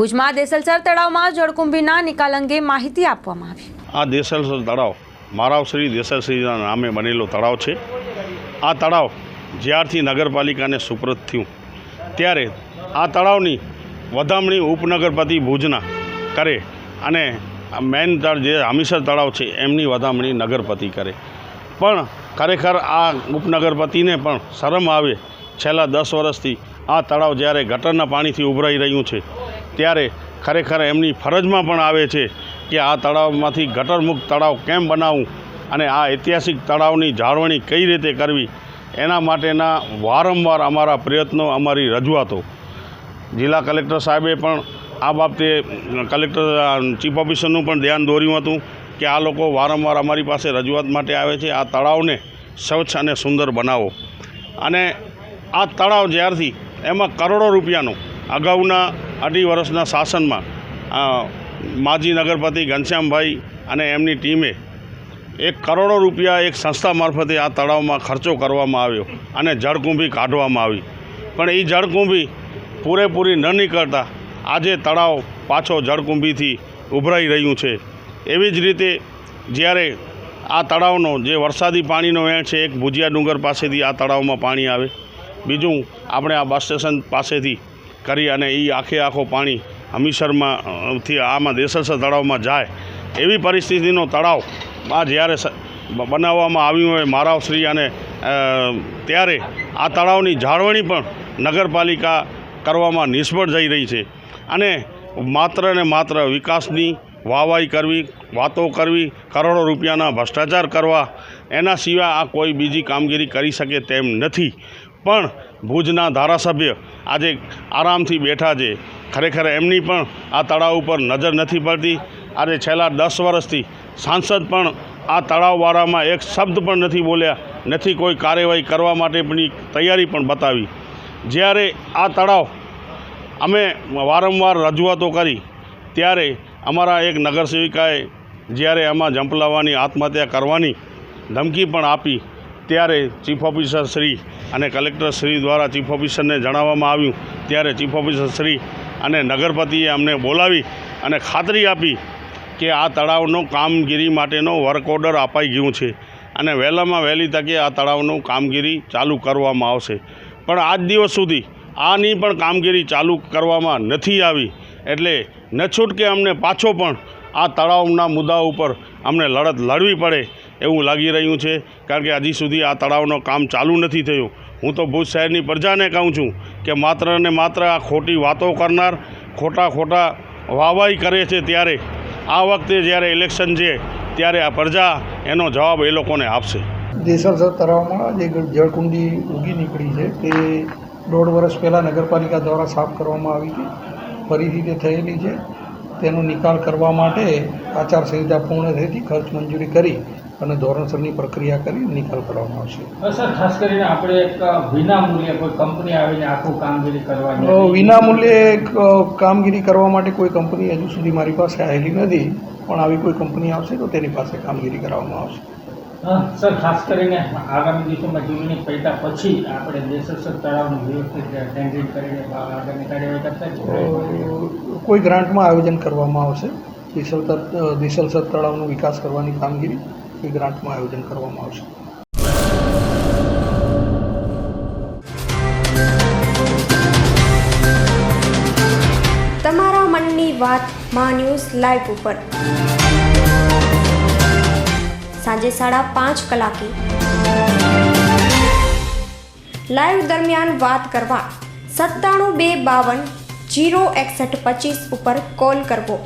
ભુજમાં દેસલસર તળાવમાં જળકુંભીના નિકાલ અંગે માહિતી આપવામાં આવી. આ દેસલસર તળાવ મારાવશ્રી દેસલશ્રીના નામે બનેલો તળાવ છે. આ તળાવ જ્યારથી નગરપાલિકાને સુપ્રત થયું, ત્યારે આ તળાવની વધામણી ઉપનગરપતિ ભુજના કરે અને મેન જે હમીસર તળાવ છે, એમની વધામણી નગરપતિ કરે. પણ ખરેખર આ ઉપનગરપતિને પણ શરમ આવે. છેલ્લા દસ વર્ષથી આ તળાવ જ્યારે ગટરના પાણીથી ઉભરાઈ રહ્યું છે ત્યારે ખરેખર એમની ફરજમાં પણ આવે છે કે આ તળાવમાંથી ગટરમુક્ત તળાવ કેમ બનાવવું અને આ ઐતિહાસિક તળાવની જાળવણી કઈ રીતે કરવી એના માટેના વારંવાર અમારા પ્રયત્નો અમારી રજૂઆતો. જિલ્લા કલેક્ટર સાહેબે પણ આ બાબતે કલેક્ટર ચીફ ઓફિસરનું પણ ધ્યાન દોર્યું હતું કે આ લોકો વારંવાર અમારી પાસે રજૂઆત માટે આવે છે, આ તળાવને સ્વચ્છ અને સુંદર બનાવો. અને આ તળાવ જ્યારથી એમાં કરોડો રૂપિયાનું અગાઉના અઢી વર્ષના શાસનમાં માજી નગરપતિ ઘનશ્યામભાઈ અને એમની ટીમે એક કરોડો રૂપિયા એક સંસ્થા મારફતે આ તળાવમાં ખર્ચો કરવામાં આવ્યો અને જળકુંભી કાઢવામાં આવી. પણ એ જળકુંભી પૂરેપૂરી ન નીકળતા આજે તળાવ પાછો જળકુંભીથી ઉભરાઈ રહ્યું છે. એવી જ રીતે જ્યારે આ તળાવનો જે વરસાદી પાણીનો વેણ છે, એક ભુજિયા ડુંગર પાસેથી આ તળાવમાં પાણી આવે. બીજું આપણે આ બસ સ્ટેશન પાસેથી કરી અને એ આખે આખો પાણી હમીસરમાંથી આમાં દેસરસર તળાવમાં જાય. એવી પરિસ્થિતિનો તળાવ આ જ્યારે બનાવવામાં આવ્યું હોય મારાવશ્રી અને ત્યારે આ તળાવની જાળવણી પણ નગરપાલિકા કરવામાં નિષ્ફળ જઈ રહી છે. અને માત્ર ને માત્ર વિકાસની વાવાઈ કરવી, વાતો કરવી, કરોડો રૂપિયાના ભ્રષ્ટાચાર કરવા, એના સિવાય આ કોઈ બીજી કામગીરી કરી શકે તેમ નથી. પણ ભુજના ધારાસભ્ય આજે આરામથી બેઠા છે. ખરેખર એમની પણ આ તળાવ ઉપર નજર નથી પડતી. આજે છેલ્લા દસ વર્ષથી સાંસદ પણ આ તળાવવાળામાં એક શબ્દ પણ નથી બોલ્યા. નથી કોઈ કાર્યવાહી કરવા માટે પણ તૈયારી પણ બતાવી. જ્યારે આ તળાવ અમે વારંવાર રજૂઆતો કરી, ત્યારે અમારા એક નગરસેવિકાએ જ્યારે આમાં ઝંપલાવવાની આત્મહત્યા કરવાની ધમકી પણ આપી ત્યારે ચીફ ઓફિસર શ્રી અને કલેક્ટર શ્રી દ્વારા ચીફ ઓફિસરને જણાવવામાં આવ્યું. ત્યારે ચીફ ઓફિસર શ્રી અને નગરપતિએ અમને બોલાવી અને ખાતરી આપી કે આ તળાવનો કામગીરી માટેનો વર્ક ઓર્ડર અપાઈ ગયું છે અને વહેલામાં વહેલી તકે આ તળાવનું કામગીરી ચાલુ કરવામાં આવશે. પણ આજ દિવસ સુધી આની પણ કામગીરી ચાલુ કરવામાં નથી આવી એટલે ન છૂટકે અમને પાછો પણ આ તળાવના મુદ્દા ઉપર અમને લડત લડવી પડે એવું લાગી રહ્યું છે, કારણ કે હજી સુધી આ તળાવનું કામ ચાલુ નથી થયું. હું તો ભુજ શહેરની પ્રજાને કહું છું કે માત્ર ને માત્ર આ ખોટી વાતો કરનાર ખોટા ખોટા વાવાઈ કરે છે ત્યારે. આ વખતે જ્યારે ઇલેક્શન છે, ત્યારે આ પ્રજા એનો જવાબ એ લોકોને આપશે. દેસરસર તળાવમાં જે જળકુંડી ઉગી નીકળી છે, તે દોઢ વર્ષ પહેલાં નગરપાલિકા દ્વારા સાફ કરવામાં આવી હતી. ફરીથી તે થયેલી છે. તેનો નિકાલ કરવા માટે આચારસંહિતા પૂર્ણ થઈથી ખર્ચ મંજૂરી કરી અને ધોરણસરની પ્રક્રિયા કરી નિકાલ કરવામાં આવશે. સર ખાસ કરીને આપણે એક વિનામૂલ્યે કોઈ કંપની આવીને આખું કામગીરી કરવાની વિનામૂલ્યે વિના મૂલ્યે કામગીરી કરવા માટે કોઈ કંપની હજુ સુધી મારી પાસે આવેલી નથી પણ આવી કોઈ કંપની આવશે તો તેની પાસે કામગીરી કરવામાં આવશે. હા, સર ખાસ કરીને આગામી દિવસોમાં જીવની પૈતા પછી આપણે દેશસ્થ તળાવનું વ્યવસ્થિત ટેન્ડરિંગ કરીને આગામી કાર્યવાહી કરતા કોઈ ગ્રાન્ટમાં આયોજન કરવામાં આવશે દેસલતર દેસલસર તળાવનો વિકાસ કરવાની કામગીરી. કોઈ ગ્રાન્ટમાં આયોજન કરવામાં આવશે. તમારા મનની વાત મા ન્યૂઝ લાઈવ ઉપર. સાંજે સાડા પાંચ કલાકે. લાઈવ દરમિયાન વાત કરવા સત્તાણું બે બાવન જીરો એકસઠ પચીસ ઉપર કોલ કરવો.